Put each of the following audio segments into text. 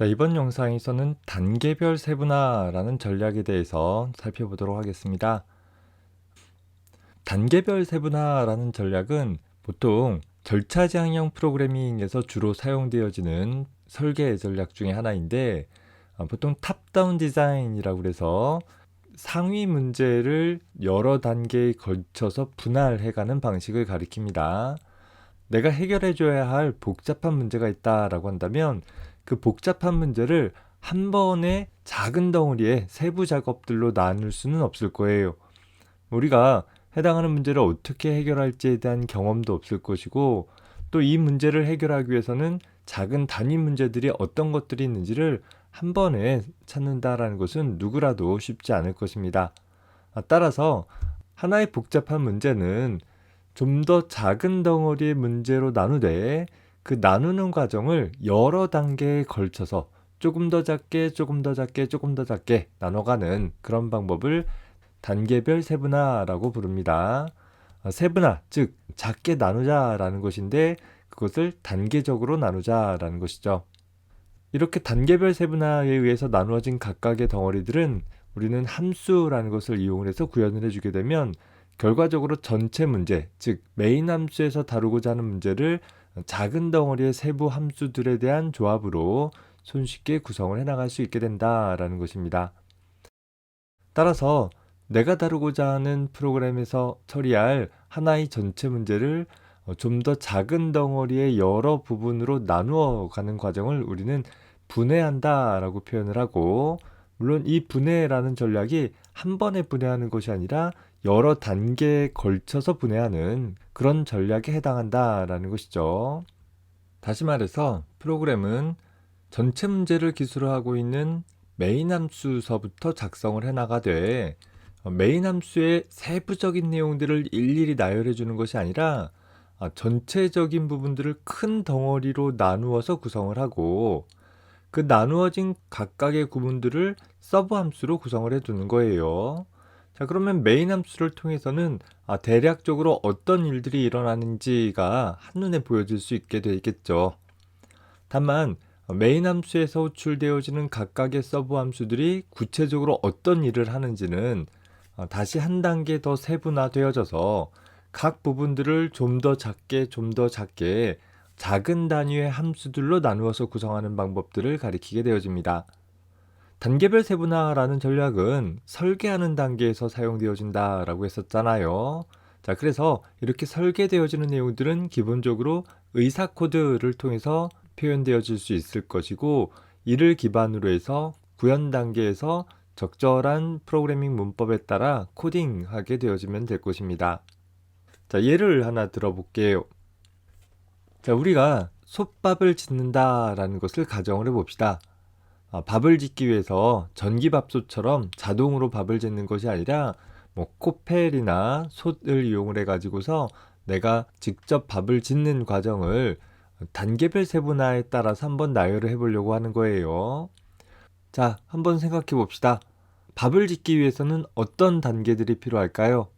자, 이번 영상에서는 단계별 세분화라는 전략에 대해서 살펴보도록 하겠습니다. 단계별 세분화라는 전략은 보통 절차 지향형 프로그래밍에서 주로 사용되어지는 설계 전략 중에 하나인데 아, 보통 탑다운 디자인이라고 그래서 상위 문제를 여러 단계에 걸쳐서 분할해가는 방식을 가리킵니다. 내가 해결해줘야 할 복잡한 문제가 있다라고 한다면 그 복잡한 문제를 한 번에 작은 덩어리의 세부 작업들로 나눌 수는 없을 거예요. 우리가 해당하는 문제를 어떻게 해결할지에 대한 경험도 없을 것이고 또 이 문제를 해결하기 위해서는 작은 단위 문제들이 어떤 것들이 있는지를 한 번에 찾는다라는 것은 누구라도 쉽지 않을 것입니다. 아, 따라서 하나의 복잡한 문제는 좀 더 작은 덩어리의 문제로 나누되 그 나누는 과정을 여러 단계에 걸쳐서 조금 더 작게 조금 더 작게 조금 더 작게 나눠가는 그런 방법을 단계별 세분화라고 부릅니다. 아, 세분화, 즉 작게 나누자라는 것인데 그것을 단계적으로 나누자라는 것이죠. 이렇게 단계별 세분화에 의해서 나누어진 각각의 덩어리들은 우리는 함수라는 것을 이용을 해서 구현을 해주게 되면 결과적으로 전체 문제, 즉 메인 함수에서 다루고자 하는 문제를 작은 덩어리의 세부 함수들에 대한 조합으로 손쉽게 구성을 해나갈 수 있게 된다라는 것입니다. 따라서 내가 다루고자 하는 프로그램에서 처리할 하나의 전체 문제를 어, 좀더 작은 덩어리의 여러 부분으로 나누어 가는 과정을 우리는 분해한다라고 표현을 하고 물론 이 분해라는 전략이 한 번에 분해하는 것이 아니라 여러 단계에 걸쳐서 분해하는 그런 전략에 해당한다라는 것이죠. 다시 말해서 프로그램은 전체 문제를 기술로 하고 있는 메인 함수서부터 작성을 해 나가되 어, 메인 함수의 세부적인 내용들을 일일이 나열해 주는 것이 아니라 아, 전체적인 부분들을 큰 덩어리로 나누어서 구성을 하고 그 나누어진 각각의 구문들을 서브 함수로 구성을 해 두는 거예요. 자, 그러면 메인 함수를 통해서는 아, 대략적으로 어떤 일들이 일어나는지가 한눈에 보여질 수 있게 되겠죠. 다만 어, 메인 함수에서 호출되어지는 각각의 서브 함수들이 구체적으로 어떤 일을 하는지는 어, 다시 한 단계 더 세분화되어져서 각 부분들을 좀 더 작게 좀 더 작게 작은 단위의 함수들로 나누어서 구성하는 방법들을 가리키게 되어집니다. 단계별 세분화라는 전략은 설계하는 단계에서 사용되어진다라고 했었잖아요. 자, 그래서 이렇게 설계되어지는 내용들은 기본적으로 의사 코드를 통해서 표현되어질 수 있을 것이고 이를 기반으로 해서 구현 단계에서 적절한 프로그래밍 문법에 따라 코딩하게 되어지면 될 것입니다. 자, 예를 하나 들어볼게요. 자, 우리가 솥밥을 짓는다라는 것을 가정을 해봅시다. 아, 밥을 짓기 위해서 전기밥솥처럼 자동으로 밥을 짓는 것이 아니라 뭐 코펠이나 솥을 이용을 해가지고서 내가 직접 밥을 짓는 과정을 단계별 세분화에 따라서 한번 나열을 해보려고 하는 거예요. 자, 한번 생각해 봅시다. 밥을 짓기 위해서는 어떤 단계들이 필요할까요?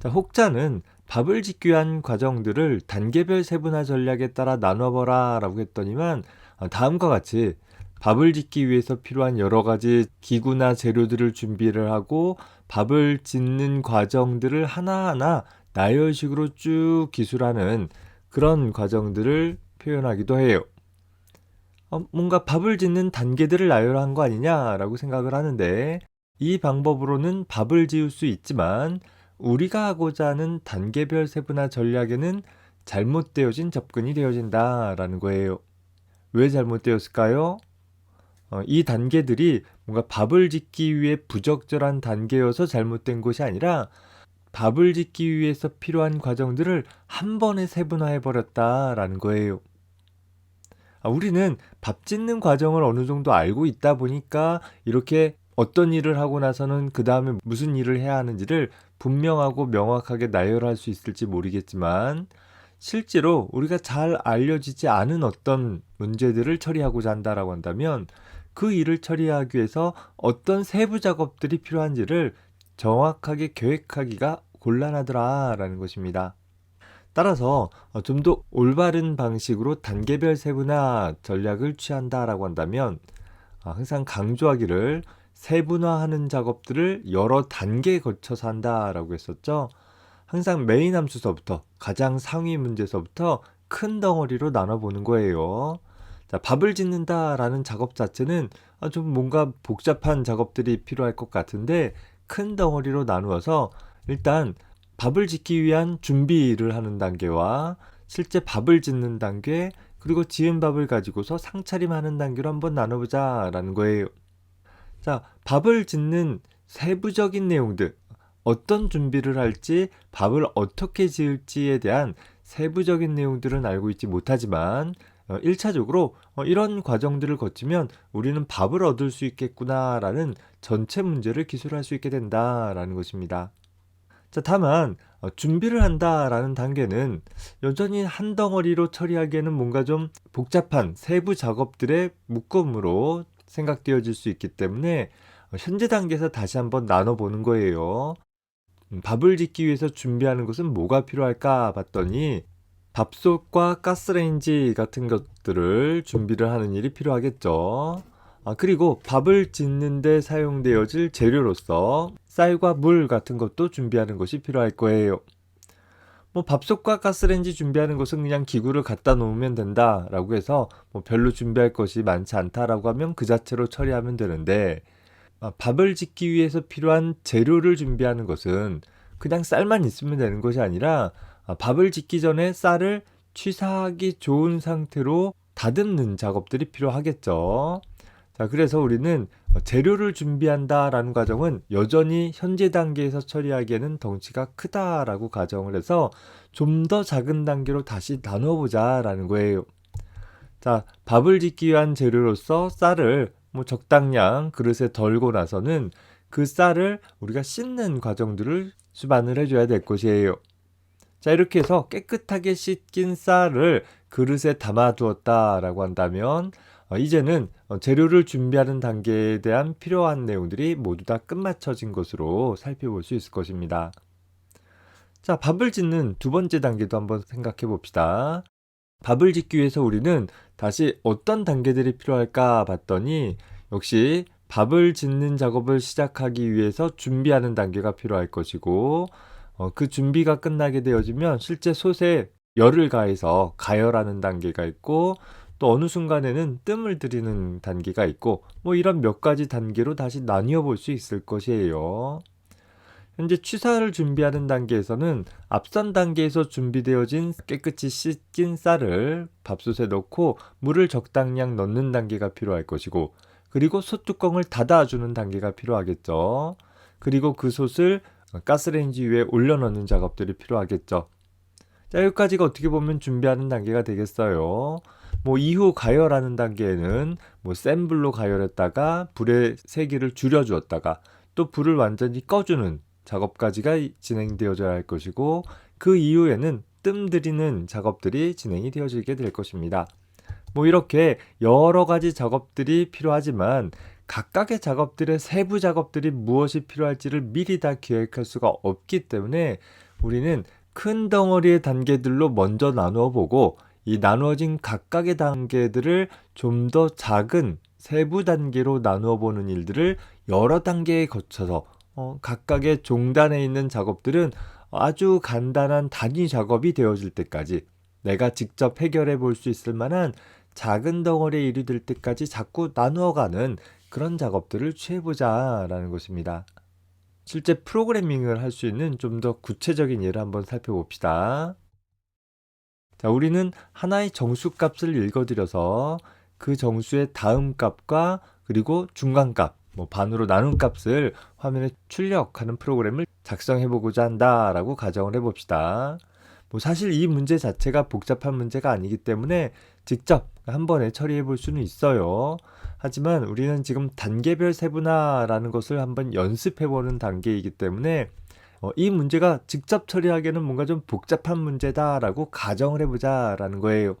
자, 혹자는 밥을 짓기 위한 과정들을 단계별 세분화 전략에 따라 나눠보라 라고 했더니만 아, 다음과 같이 밥을 짓기 위해서 필요한 여러 가지 기구나 재료들을 준비를 하고 밥을 짓는 과정들을 하나하나 나열식으로 쭉 기술하는 그런 과정들을 표현하기도 해요. 어, 뭔가 밥을 짓는 단계들을 나열한 거 아니냐라고 생각을 하는데 이 방법으로는 밥을 지을 수 있지만 우리가 하고자 하는 단계별 세분화 전략에는 잘못되어진 접근이 되어진다라는 거예요. 왜 잘못되었을까요? 어, 이 단계들이 뭔가 밥을 짓기 위해 부적절한 단계여서 잘못된 것이 아니라 밥을 짓기 위해서 필요한 과정들을 한 번에 세분화해 버렸다라는 거예요. 아, 우리는 밥 짓는 과정을 어느 정도 알고 있다 보니까 이렇게 어떤 일을 하고 나서는 그 다음에 무슨 일을 해야 하는지를 분명하고 명확하게 나열할 수 있을지 모르겠지만 실제로 우리가 잘 알려지지 않은 어떤 문제들을 처리하고자 한다라고 한다면 그 일을 처리하기 위해서 어떤 세부 작업들이 필요한지를 정확하게 계획하기가 곤란하더라라는 것입니다. 따라서 좀 더 올바른 방식으로 단계별 세분화 전략을 취한다라고 한다면 아, 항상 강조하기를 세분화하는 작업들을 여러 단계에 거쳐서 한다라고 했었죠. 항상 메인 함수서부터 가장 상위 문제서부터 큰 덩어리로 나눠보는 거예요. 자, 밥을 짓는다라는 작업 자체는 아, 좀 뭔가 복잡한 작업들이 필요할 것 같은데 큰 덩어리로 나누어서 일단 밥을 짓기 위한 준비를 하는 단계와 실제 밥을 짓는 단계 그리고 지은 밥을 가지고서 상차림하는 단계로 한번 나눠보자라는 거예요. 자, 밥을 짓는 세부적인 내용들, 어떤 준비를 할지, 밥을 어떻게 지을지에 대한 세부적인 내용들은 알고 있지 못하지만, 어, 1차적으로 어, 이런 과정들을 거치면 우리는 밥을 얻을 수 있겠구나라는 전체 문제를 기술할 수 있게 된다라는 것입니다. 자, 다만 어, 준비를 한다라는 단계는 여전히 한 덩어리로 처리하기에는 뭔가 좀 복잡한 세부 작업들의 묶음으로 생각되어질 수 있기 때문에 어, 현재 단계에서 다시 한번 나눠보는 거예요. 음, 밥을 짓기 위해서 준비하는 것은 뭐가 필요할까 봤더니 밥솥과 가스레인지 같은 것들을 준비를 하는 일이 필요하겠죠. 아, 그리고 밥을 짓는데 사용되어질 재료로서 쌀과 물 같은 것도 준비하는 것이 필요할 거예요. 뭐 밥솥과 가스레인지 준비하는 것은 그냥 기구를 갖다 놓으면 된다라고 해서 뭐 별로 준비할 것이 많지 않다라고 하면 그 자체로 처리하면 되는데 아, 밥을 짓기 위해서 필요한 재료를 준비하는 것은 그냥 쌀만 있으면 되는 것이 아니라 아, 밥을 짓기 전에 쌀을 취사하기 좋은 상태로 다듬는 작업들이 필요하겠죠. 자, 그래서 우리는 재료를 준비한다라는 과정은 여전히 현재 단계에서 처리하기에는 덩치가 크다라고 가정을 해서 좀 더 작은 단계로 다시 나눠보자라는 거예요. 자, 밥을 짓기 위한 재료로서 쌀을 뭐 적당량 그릇에 덜고 나서는 그 쌀을 우리가 씻는 과정들을 수반을 해줘야 될 것이에요. 자, 이렇게 해서 깨끗하게 씻긴 쌀을 그릇에 담아두었다라고 한다면 어, 이제는 어, 재료를 준비하는 단계에 대한 필요한 내용들이 모두 다 끝마쳐진 것으로 살펴볼 수 있을 것입니다. 자, 밥을 짓는 두 번째 단계도 한번 생각해 봅시다. 밥을 짓기 위해서 우리는 다시 어떤 단계들이 필요할까 봤더니 역시 밥을 짓는 작업을 시작하기 위해서 준비하는 단계가 필요할 것이고 어, 그 준비가 끝나게 되어지면 실제 솥에 열을 가해서 가열하는 단계가 있고 또 어느 순간에는 뜸을 들이는 단계가 있고 뭐 이런 몇 가지 단계로 다시 나뉘어 볼 수 있을 것이에요. 현재 취사를 준비하는 단계에서는 앞선 단계에서 준비되어진 깨끗이 씻긴 쌀을 밥솥에 넣고 물을 적당량 넣는 단계가 필요할 것이고 그리고 솥뚜껑을 닫아주는 단계가 필요하겠죠. 그리고 그 솥을 가스레인지 위에 올려 넣는 작업들이 필요하겠죠. 자, 여기까지가 어떻게 보면 준비하는 단계가 되겠어요. 뭐 이후 가열하는 단계에는 뭐 센 불로 가열했다가 불의 세기를 줄여 주었다가 또 불을 완전히 꺼주는 작업까지가 진행되어져야 할 것이고 그 이후에는 뜸 들이는 작업들이 진행이 되어지게 될 것입니다. 뭐 이렇게 여러 가지 작업들이 필요하지만 각각의 작업들의 세부 작업들이 무엇이 필요할지를 미리 다 기획할 수가 없기 때문에 우리는 큰 덩어리의 단계들로 먼저 나누어 보고 이 나누어진 각각의 단계들을 좀 더 작은 세부 단계로 나누어 보는 일들을 여러 단계에 거쳐서 어, 각각의 종단에 있는 작업들은 아주 간단한 단위 작업이 되어질 때까지 내가 직접 해결해 볼 수 있을 만한 작은 덩어리의 일이 될 때까지 자꾸 나누어가는 그런 작업들을 취해보자라는 것입니다. 실제 프로그래밍을 할 수 있는 좀 더 구체적인 예를 한번 살펴봅시다. 자, 우리는 하나의 정수 값을 읽어드려서 그 정수의 다음 값과 그리고 중간 값, 뭐 반으로 나눈 값을 화면에 출력하는 프로그램을 작성해 보고자 한다라고 가정을 해 봅시다. 뭐 사실 이 문제 자체가 복잡한 문제가 아니기 때문에 직접 한 번에 처리해 볼 수는 있어요. 하지만 우리는 지금 단계별 세분화라는 것을 한번 연습해 보는 단계이기 때문에 어, 이 문제가 직접 처리하기에는 뭔가 좀 복잡한 문제다라고 가정을 해보자라는 거예요.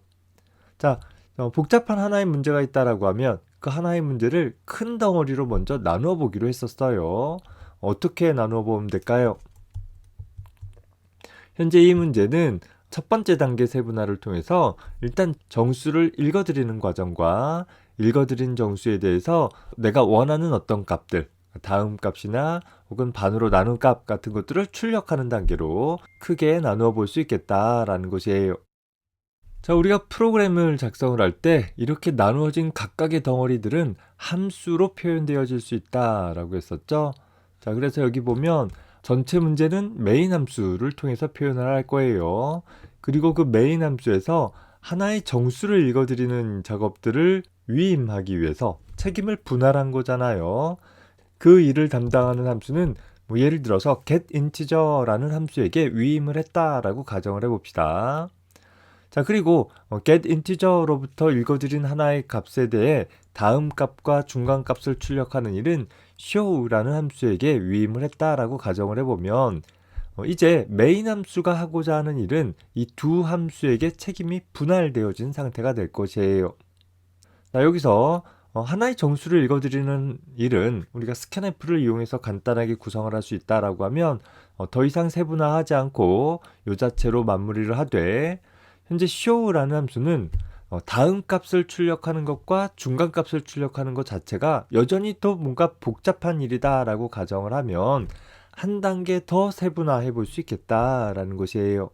자, 어, 복잡한 하나의 문제가 있다라고 하면 그 하나의 문제를 큰 덩어리로 먼저 나누어 보기로 했었어요. 어떻게 나누어 보면 될까요? 현재 이 문제는 첫 번째 단계 세분화를 통해서 일단 정수를 읽어드리는 과정과 읽어드린 정수에 대해서 내가 원하는 어떤 값들, 다음 값이나 혹은 반으로 나눈 값 같은 것들을 출력하는 단계로 크게 나누어 볼 수 있겠다라는 것이에요. 자, 우리가 프로그램을 작성을 할 때 이렇게 나누어진 각각의 덩어리들은 함수로 표현되어질 수 있다라고 했었죠. 자, 그래서 여기 보면 전체 문제는 메인 함수를 통해서 표현을 할 거예요. 그리고 그 메인 함수에서 하나의 정수를 읽어드리는 작업들을 위임하기 위해서 책임을 분할한 거잖아요. 그 일을 담당하는 함수는 뭐 예를 들어서 getInteger라는 함수에게 위임을 했다라고 가정을 해봅시다. 자 그리고 어, getInteger로부터 읽어드린 하나의 값에 대해 다음 값과 중간 값을 출력하는 일은 show라는 함수에게 위임을 했다라고 가정을 해보면 어, 이제 메인 함수가 하고자 하는 일은 이 두 함수에게 책임이 분할되어진 상태가 될 것이에요. 자, 여기서 어, 하나의 정수를 읽어드리는 일은 우리가 스캔F를 이용해서 간단하게 구성을 할 수 있다라고 하면 어, 더 이상 세분화하지 않고 요 자체로 마무리를 하되 현재 show라는 함수는 어, 다음 값을 출력하는 것과 중간 값을 출력하는 것 자체가 여전히 또 뭔가 복잡한 일이다라고 가정을 하면 한 단계 더 세분화해 볼 수 있겠다라는 것이에요.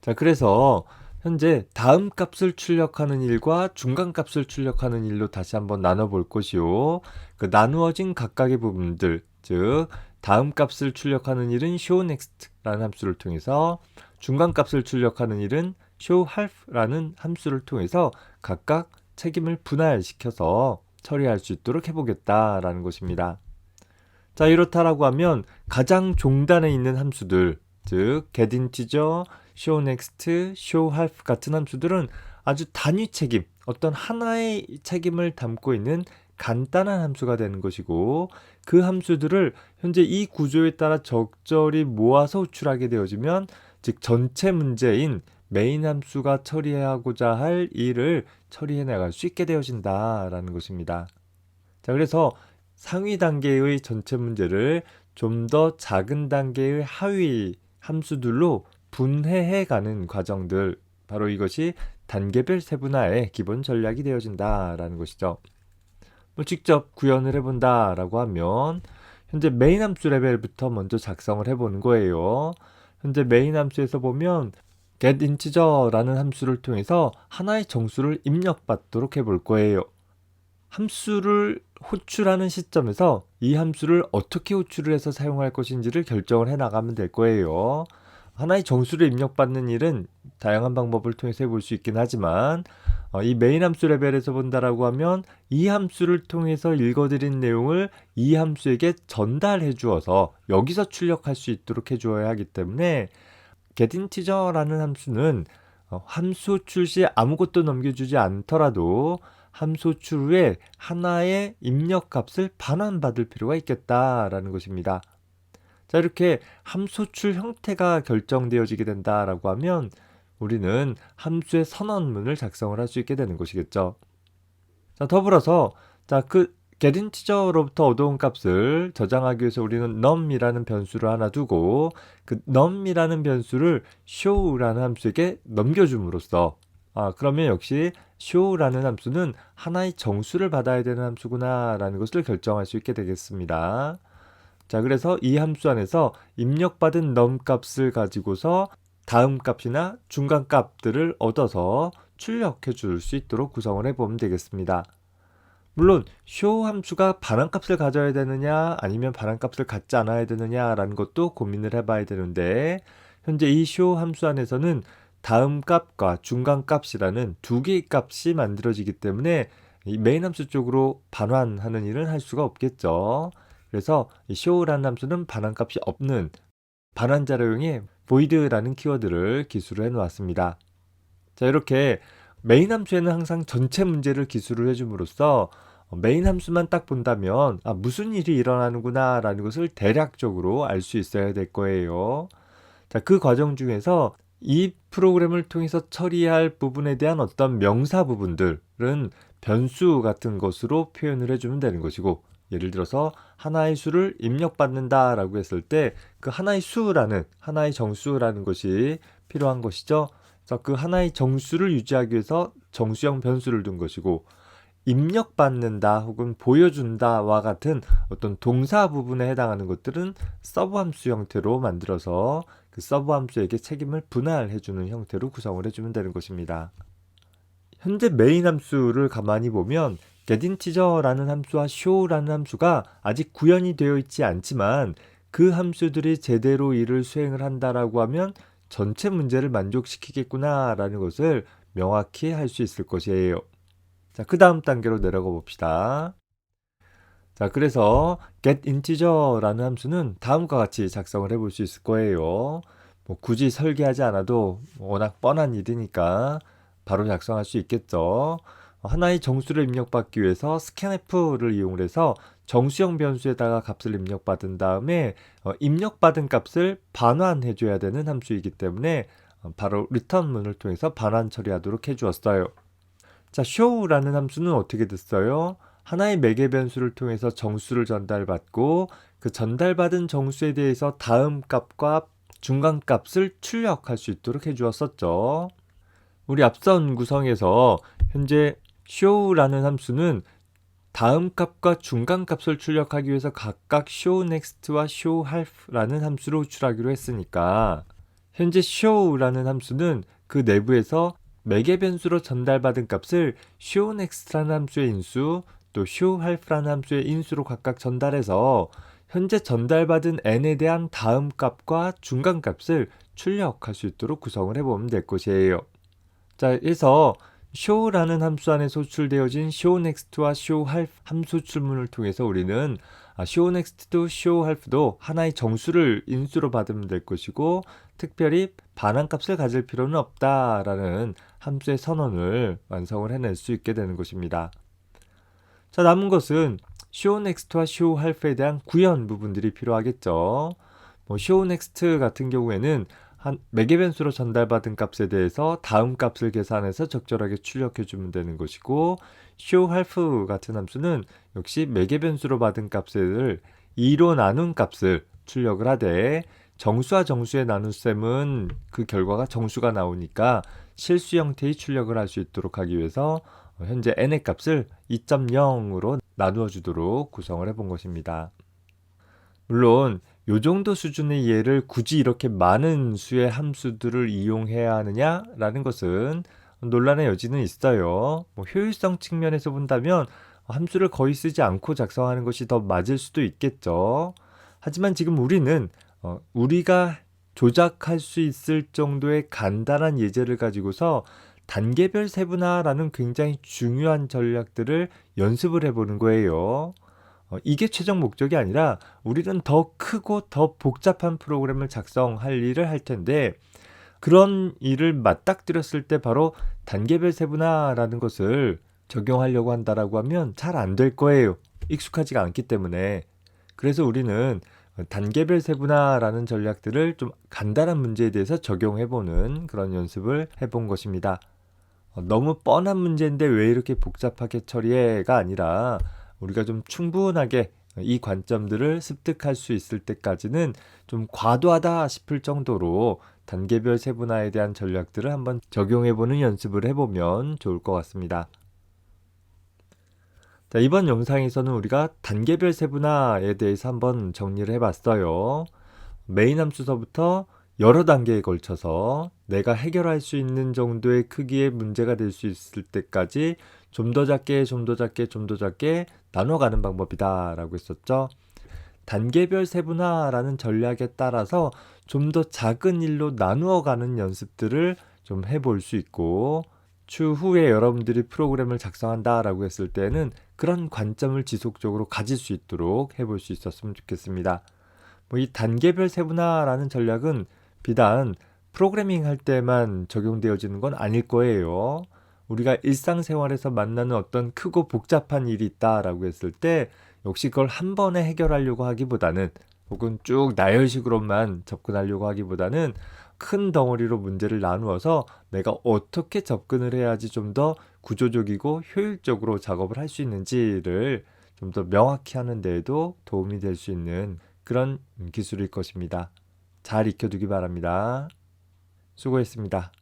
자, 그래서 현재 다음 값을 출력하는 일과 중간 값을 출력하는 일로 다시 한번 나눠 볼 것이요. 그 나누어진 각각의 부분들, 즉 다음 값을 출력하는 일은 showNext라는 함수를 통해서 중간 값을 출력하는 일은 showHalf라는 함수를 통해서 각각 책임을 분할시켜서 처리할 수 있도록 해보겠다라는 것입니다. 자, 이렇다라고 하면 가장 종단에 있는 함수들, 즉 getInteger, showNext, showHalf 같은 함수들은 아주 단위 책임, 어떤 하나의 책임을 담고 있는 간단한 함수가 되는 것이고 그 함수들을 현재 이 구조에 따라 적절히 모아서 호출하게 되어지면 즉 전체 문제인 메인 함수가 처리하고자 할 일을 처리해 나갈 수 있게 되어진다라는 것입니다. 자, 그래서 상위 단계의 전체 문제를 좀 더 작은 단계의 하위 함수들로 분해해 가는 과정들, 바로 이것이 단계별 세분화의 기본 전략이 되어진다라는 것이죠. 뭐 직접 구현을 해본다라고 하면 현재 메인 함수 레벨부터 먼저 작성을 해보는 거예요. 현재 메인 함수에서 보면 getInteger라는 함수를 통해서 하나의 정수를 입력받도록 해볼 거예요. 함수를 호출하는 시점에서 이 함수를 어떻게 호출을 해서 사용할 것인지를 결정을 해 나가면 될 거예요. 하나의 정수를 입력받는 일은 다양한 방법을 통해서 해볼 수 있긴 하지만 어, 이 메인 함수 레벨에서 본다라고 하면 이 함수를 통해서 읽어드린 내용을 이 함수에게 전달해 주어서 여기서 출력할 수 있도록 해 주어야 하기 때문에 getInteger라는 함수는 어, 함수 출시 아무것도 넘겨주지 않더라도 함수 출 후에 하나의 입력 값을 반환받을 필요가 있겠다라는 것입니다. 자, 이렇게 함수 출 형태가 결정되어지게 된다라고 하면 우리는 함수의 선언문을 작성을 할 수 있게 되는 것이겠죠. 자, 더불어서 자, 그 getInteger로부터 얻어온 값을 저장하기 위해서 우리는 num이라는 변수를 하나 두고 그 num이라는 변수를 show라는 함수에게 넘겨줌으로써 아, 그러면 역시 show라는 함수는 하나의 정수를 받아야 되는 함수구나라는 것을 결정할 수 있게 되겠습니다. 자, 그래서 이 함수 안에서 입력받은 num 값을 가지고서 다음 값이나 중간 값들을 얻어서 출력해 줄 수 있도록 구성을 해보면 되겠습니다. 물론 show 함수가 반환값을 가져야 되느냐 아니면 반환값을 갖지 않아야 되느냐라는 것도 고민을 해봐야 되는데 현재 이 show 함수 안에서는 다음 값과 중간 값이라는 두 개의 값이 만들어지기 때문에 이 메인 함수 쪽으로 반환하는 일은 할 수가 없겠죠. 그래서 이 show라는 함수는 반환값이 없는 반환 자료용의 void라는 키워드를 기술을 해 놓았습니다. 자, 이렇게 메인 함수에는 항상 전체 문제를 기술을 해줌으로써 메인 함수만 딱 본다면 아, 무슨 일이 일어나는구나 라는 것을 대략적으로 알 수 있어야 될 거예요. 자, 그 과정 중에서 이 프로그램을 통해서 처리할 부분에 대한 어떤 명사 부분들은 변수 같은 것으로 표현을 해주면 되는 것이고 예를 들어서 하나의 수를 입력받는다 라고 했을 때 그 하나의 수라는 하나의 정수라는 것이 필요한 것이죠. 그래서 그 하나의 정수를 유지하기 위해서 정수형 변수를 둔 것이고 입력받는다 혹은 보여준다와 같은 어떤 동사 부분에 해당하는 것들은 서브 함수 형태로 만들어서 그 서브 함수에게 책임을 분할해 주는 형태로 구성을 해주면 되는 것입니다. 현재 메인 함수를 가만히 보면 getInteger라는 함수와 show라는 함수가 아직 구현이 되어 있지 않지만 그 함수들이 제대로 일을 수행을 한다라고 하면 전체 문제를 만족시키겠구나라는 것을 명확히 할 수 있을 것이에요. 자, 그 다음 단계로 내려가 봅시다. 자, 그래서 getInteger라는 함수는 다음과 같이 작성을 해볼 수 있을 거예요. 뭐 굳이 설계하지 않아도 워낙 뻔한 일이니까 바로 작성할 수 있겠죠. 하나의 정수를 입력받기 위해서 scanf를 이용해서 정수형 변수에다가 값을 입력받은 다음에 어, 입력받은 값을 반환해 줘야 되는 함수이기 때문에 어, 바로 return문을 통해서 반환 처리하도록 해 주었어요. 자, show라는 함수는 어떻게 됐어요? 하나의 매개 변수를 통해서 정수를 전달받고 그 전달받은 정수에 대해서 다음 값과 중간 값을 출력할 수 있도록 해 주었었죠. 우리 앞선 구성에서 현재 show라는 함수는 다음 값과 중간 값을 출력하기 위해서 각각 showNext와 showHalf라는 함수로 호출하기로 했으니까 현재 show라는 함수는 그 내부에서 매개 변수로 전달받은 값을 showNext라는 함수의 인수 또 showHalf라는 함수의 인수로 각각 전달해서 현재 전달받은 n에 대한 다음 값과 중간 값을 출력할 수 있도록 구성을 해보면 될 것이에요. 자, 그래서 show라는 함수 안에 소출되어진 showNext와 showHalf 함수 출문을 통해서 우리는 아, showNext도 showHalf도 하나의 정수를 인수로 받으면 될 것이고 특별히 반환값을 가질 필요는 없다라는 함수의 선언을 완성을 해낼 수 있게 되는 것입니다. 자 남은 것은 showNext와 showHalf에 대한 구현 부분들이 필요하겠죠. 뭐 showNext 같은 경우에는 한 매개 변수로 전달받은 값에 대해서 다음 값을 계산해서 적절하게 출력해 주면 되는 것이고 showHalf 같은 함수는 역시 매개 변수로 받은 값을 2로 나눈 값을 출력을 하되 정수와 정수의 나눗셈은 그 결과가 정수가 나오니까 실수 형태의 출력을 할 수 있도록 하기 위해서 현재 n의 값을 2.0으로 나누어 주도록 구성을 해 본 것입니다. 물론 요 정도 수준의 이해를 굳이 이렇게 많은 수의 함수들을 이용해야 하느냐라는 것은 논란의 여지는 있어요. 뭐 효율성 측면에서 본다면 함수를 거의 쓰지 않고 작성하는 것이 더 맞을 수도 있겠죠. 하지만 지금 우리는 어, 우리가 조작할 수 있을 정도의 간단한 예제를 가지고서 단계별 세분화라는 굉장히 중요한 전략들을 연습을 해보는 거예요. 어, 이게 최종 목적이 아니라 우리는 더 크고 더 복잡한 프로그램을 작성할 일을 할 텐데 그런 일을 맞닥뜨렸을 때 바로 단계별 세분화라는 것을 적용하려고 한다라고 하면 잘 안 될 거예요. 익숙하지가 않기 때문에. 그래서 우리는 단계별 세분화라는 전략들을 좀 간단한 문제에 대해서 적용해보는 그런 연습을 해본 것입니다. 어, 너무 뻔한 문제인데 왜 이렇게 복잡하게 처리해가 아니라 우리가 좀 충분하게 이 관점들을 습득할 수 있을 때까지는 좀 과도하다 싶을 정도로 단계별 세분화에 대한 전략들을 한번 적용해보는 연습을 해보면 좋을 것 같습니다. 자, 이번 영상에서는 우리가 단계별 세분화에 대해서 한번 정리를 해봤어요. 메인 함수서부터 여러 단계에 걸쳐서 내가 해결할 수 있는 정도의 크기의 문제가 될 수 있을 때까지 좀 더 작게, 좀 더 작게, 좀 더 작게 나눠가는 방법이다 라고 했었죠. 단계별 세분화라는 전략에 따라서 좀 더 작은 일로 나누어 가는 연습들을 좀 해볼 수 있고 추후에 여러분들이 프로그램을 작성한다라고 했을 때는 그런 관점을 지속적으로 가질 수 있도록 해볼 수 있었으면 좋겠습니다. 뭐 이 단계별 세분화라는 전략은 비단 프로그래밍 할 때만 적용되어지는 건 아닐 거예요. 우리가 일상생활에서 만나는 어떤 크고 복잡한 일이 있다라고 했을 때 역시 그걸 한 번에 해결하려고 하기보다는 혹은 쭉 나열식으로만 접근하려고 하기보다는 큰 덩어리로 문제를 나누어서 내가 어떻게 접근을 해야지 좀 더 구조적이고 효율적으로 작업을 할 수 있는지를 좀 더 명확히 하는 데에도 도움이 될 수 있는 그런 기술일 것입니다. 잘 익혀두기 바랍니다. 수고했습니다.